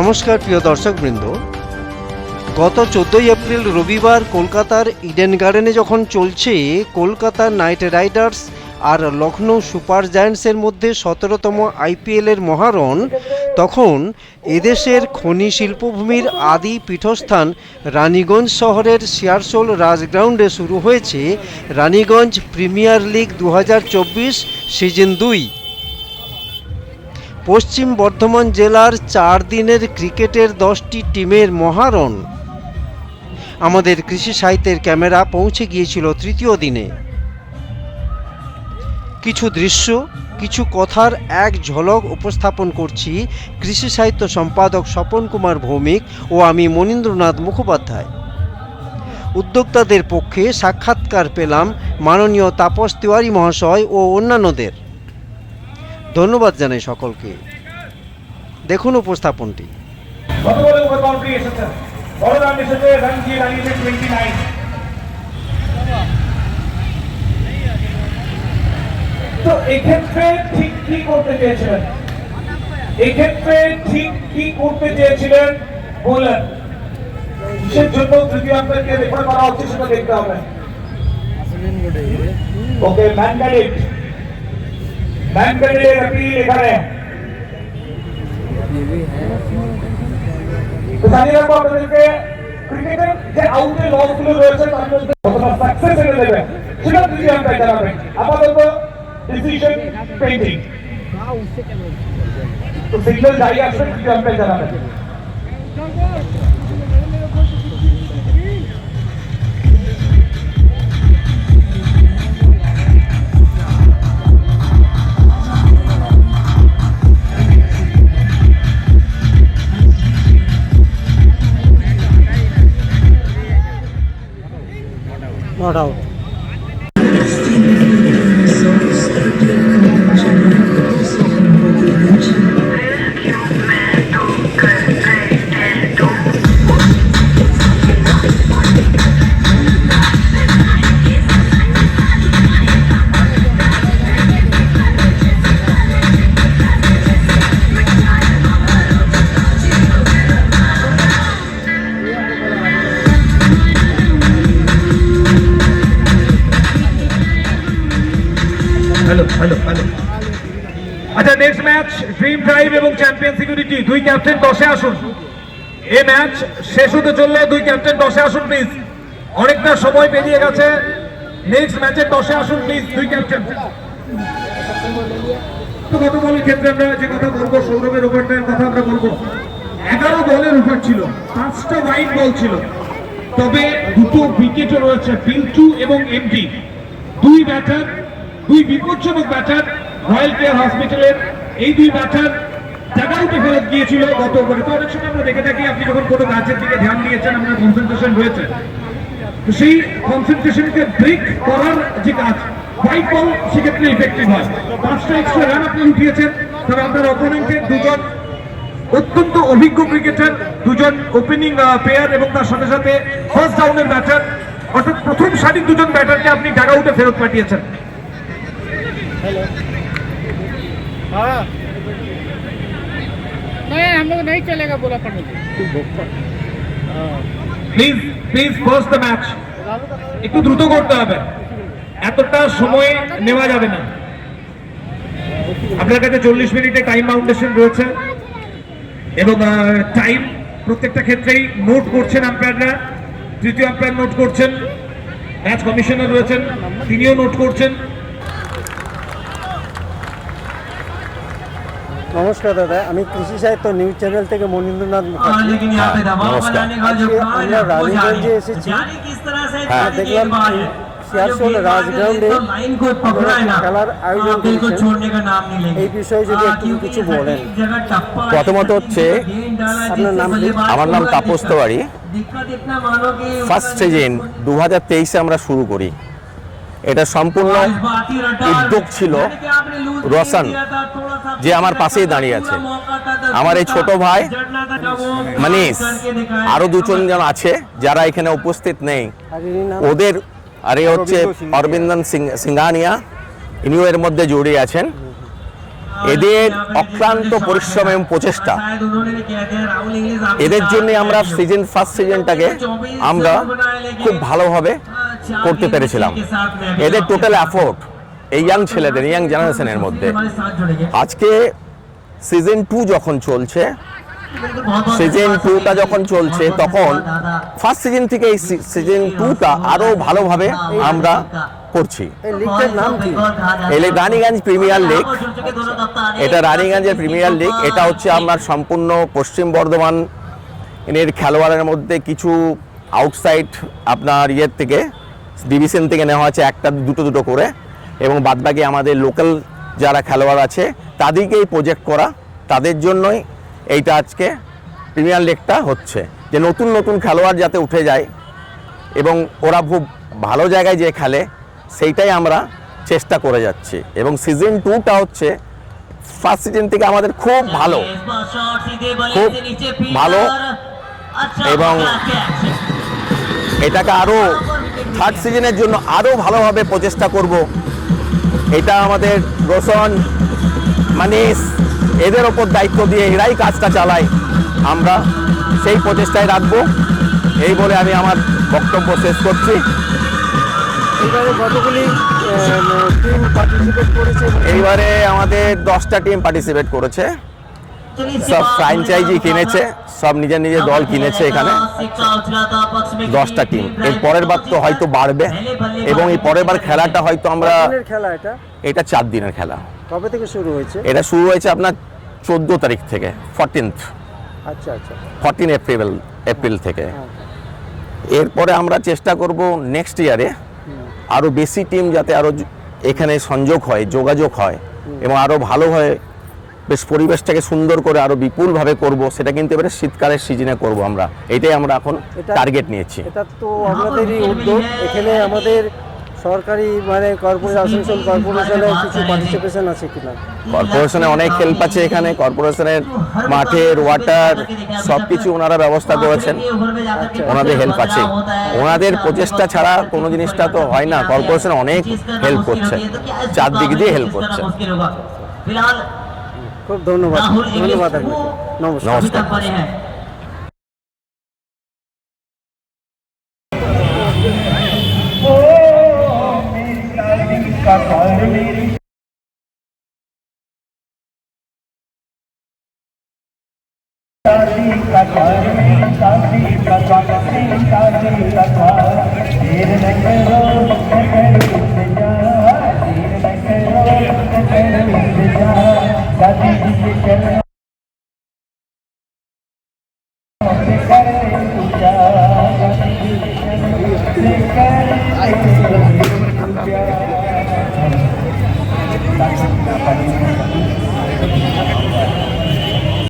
নমস্কার, প্রিয় দর্শকবৃন্দ। গত চোদ্দোই এপ্রিল রবিবার কলকাতার ইডেন গার্ডেনে যখন চলছে কলকাতা নাইট রাইডার্স আর লখনৌ সুপার জায়ান্টসের মধ্যে সতেরোতম আইপিএলের মহারণ, তখন এদেশের খনি শিল্পভূমির আদি পীঠস্থান রানীগঞ্জ শহরের শিয়ারশোল রাজগ্রাউন্ডে শুরু হয়েছে রানীগঞ্জ প্রিমিয়ার লিগ দু হাজার চব্বিশ সিজন দুই। পশ্চিম বর্ধমান জেলার চার দিনের ক্রিকেটের দশটি টিমের মহারণ। আমাদের কৃষি সাহিত্যের ক্যামেরা পৌঁছে গিয়েছিল তৃতীয় দিনে। কিছু দৃশ্য, কিছু কথার এক ঝলক উপস্থাপন করছি কৃষি সাহিত্য সম্পাদক স্বপন কুমার ভৌমিক ও আমি মনীন্দ্রনাথ মুখোপাধ্যায়। উদ্যোক্তাদের পক্ষে সাক্ষাৎকার পেলাম মাননীয় তাপস তিওয়ারি মহাশয় ও অন্যান্যদের। ধন্যবাদ জানাই সকলকে। দেখুন উপস্থাপনটি। তো এক্ষেত্রে ঠিক কি করতে চেয়েছিলেন? এক্ষেত্রে ঠিক কি করতে চেয়েছিলেন বললেন। কিসের জন্য করা হচ্ছে সেটা দেখতে হবে। ওকে ম্যান ক্যাডিট ম্যান ক্যাডিটের অ্যাপিল এখানে তো জানিয়ে রাখব আপনাদেরকে ক্রিকেটের যে আউটের লসগুলো রয়েছে তার মধ্যে কতটা সাকসেস এনে দেবে সেটা যদি আমরা জানাবেন আপাতত ডিসিশন পেন্ডিং তো সিগন্যাল জারি আসবে যদি আমরা জানাবেন not out match dream drive এবং চ্যাম্পিয়ন সিকিউরিটি দুই ক্যাপ্টেন দশে আসুন। এই ম্যাচ শেষ হতে চললে দুই ক্যাপ্টেন দশে আসুন প্লিজ অনেকটা সময় পেরিয়ে গেছে। নেক্সট ম্যাচের দশে আসুন প্লিজ দুই ক্যাপ্টেন কেয়ার হসপিটালের এই দুই ব্যাটার জায়গাউটে ফেরত গিয়েছিল গত ওভারে তো অনেক সময় আমরা দেখে থাকি, আপনি যখন কোনো গাছের দিকে ধ্যান দিয়েছেন, আপনার কনসেন্ট্রেশন রয়েছে। তো সেই কনসেন্ট্রেশনকে ব্রেক করার যে কাজ হোয়াইট বল সেক্ষেত্রে ইফেক্টিভ হয়। পাঁচটা এক্সট্রা রান আপনি উঠিয়েছেন, তবে আপনার অপোনেন্টের দুজন অত্যন্ত অভিজ্ঞ ক্রিকেটার দুজন ওপেনিং প্লেয়ার এবং তার সাথে সাথে ফার্স্ট ডাউনের ব্যাটার অর্থাৎ প্রথম সারির দুজন ব্যাটারকে আপনি ডাগাউটে ফেরত পাঠিয়েছেন। नहीं हम लोग नहीं चलेगा बोला Pandit ji please please first the match একটু দ্রুত করতে হবে এতটা সময় নেওয়া যাবে না আপনার কাছে চল্লিশ মিনিটে টাইম বাউন্ডেশন রয়েছে এবং টাইম প্রত্যেকটা ক্ষেত্রেই নোট করছেন আম্পায়াররা তৃতীয় আম্পায়ার নোট করছেন ম্যাচ কমিশনার রয়েছেন তিনিও নোট করছেন নমস্কার দাদা আমি কৃষি সাহিত্য নিউজ চ্যানেল থেকে মনীন্দ্রনাথ মুখার্জি। হ্যাঁ, আমরা রাজগঞ্জে এসেছি। হ্যাঁ, দেখলাম শিয়ারসোল রাজগ্রাউন্ডে খেলার আয়োজন এই বিষয়ে যদি একটু কিছু বলেন। প্রথমত হচ্ছে আপনার নাম আমার নাম তাপস তেওয়ারি। ফার্স্ট সিজন দু হাজার তেইশে আমরা শুরু করি। এটা সম্পূর্ণ উদ্যোগ ছিল রসান, যে আমার পাশেই দাঁড়িয়ে আছে। আমার এই ছোট ভাই মানিস আরও যেন আছে, যারা এখানে উপস্থিত নেই। ওদের, আর এ হচ্ছে অরবিন্দন সিঙ্গানিয়া, ইনিও এর মধ্যে জড়িয়ে আছেন। এদের অক্লান্ত পরিশ্রম এবং প্রচেষ্টা। এদের জন্য আমরা সিজন ফার্স্ট সিজনটাকে আমরা খুব ভালোভাবে করতে পেরেছিলাম। এদের টোটাল অ্যাফোর্ট এই ইয়াং ছেলেদের ইয়াং জেনারেশনের মধ্যে। আজকে সিজন টু যখন চলছে সিজন টুটা যখন চলছে তখন ফার্স্ট সিজন থেকে এই সিজন টুটা আরও ভালোভাবে আমরা করছি। এই লিগটার নাম কি? এই লিগ রানীগঞ্জ প্রিমিয়ার লিগ এটা রানীগঞ্জের প্রিমিয়ার লিগ এটা হচ্ছে আমার সম্পূর্ণ পশ্চিম বর্ধমান এর খেলোয়াড়ের মধ্যে কিছু আউটসাইড আপনার ইয়ের থেকে ডিভিশন থেকে নেওয়া আছে একটা, দুটো দুটো করে। এবং বাদবাকি আমাদের লোকাল যারা খেলোয়াড় আছে, তাদেরকেই প্রজেক্ট করা। তাদের জন্যই এইটা আজকে প্রিমিয়ার লিগটা হচ্ছে। যে নতুন নতুন খেলোয়াড় যাতে উঠে যায়। এবং ওরা খুব ভালো জায়গায় যে খেলে, সেইটাই আমরা চেষ্টা করে যাচ্ছি। এবং সিজন টুটা হচ্ছে ফার্স্ট সিজন থেকে আমাদের খুব ভালো। খুব ভালো। এবং এটাকে আরও থার্ড সিজনের জন্য আরও ভালোভাবে প্রচেষ্টা করব। এটা আমাদের রোশন মানিস এদের ওপর দায়িত্ব দিয়ে এরাই কাজটা চালায়। আমরা সেই প্রচেষ্টায় রাখব। এই বলে আমি আমার বক্তব্য শেষ করছি। এইবারে আমাদের দশটা টিম পার্টিসিপেট করেছে। সব ফ্র্যাঞ্চাইজি কিনেছে সব নিজের নিজের দল কিনেছে এখানে। দশটা টিম এর পরের বার তো হয়তো বাড়বে এবং এই পরের বার খেলাটা হয়তো আমরা খেলা এটা? এটা চার দিনের খেলা। কবে থেকে শুরু হয়েছে? এটা শুরু হয়েছে আপনার চোদ্দ তারিখ থেকে ফোরটিন্থ আচ্ছা আচ্ছা। ফোরটিন এপ্রিল এপ্রিল থেকে। হ্যাঁ। এরপরে আমরা চেষ্টা করব নেক্সট ইয়ারে আরও বেশি টিম যাতে আরও এখানে সংযোগ হয় যোগাযোগ হয় এবং আরও ভালো হয় বেশ পরিবেশটাকে সুন্দর করে আরও বিপুলভাবে করব সেটা কিন্তু এবারে শীতকালের সিজনে করব আমরা। এটাই আমরা এখন টার্গেট নিয়েছি। এটা তো আমাদেরই উদ্যোগ। এখানে আমাদের সরকারি মানে কর্পোরেশন কর্পোরেশনে কিছু পার্টিসিপেশন আছে কিনা? কর্পোরেশনে অনেক হেল্প আছে এখানে। কর্পোরেশনের মাঠের ওয়াটার সব কিছু ওনারা ব্যবস্থা করেছেন। আচ্ছা। ওনাদের হেল্প আছে। ওনাদের প্রচেষ্টা ছাড়া কোনো জিনিসটা তো হয় না। কর্পোরেশন অনেক হেল্প করছে। চারদিক দিয়ে হেল্প করছে। আচ্ছা। খুব ধন্যবাদ রাহুল ইংলিশ ধন্যবাদ আপনাকে নমস্কার নমস্কার पड़े Tá me indicando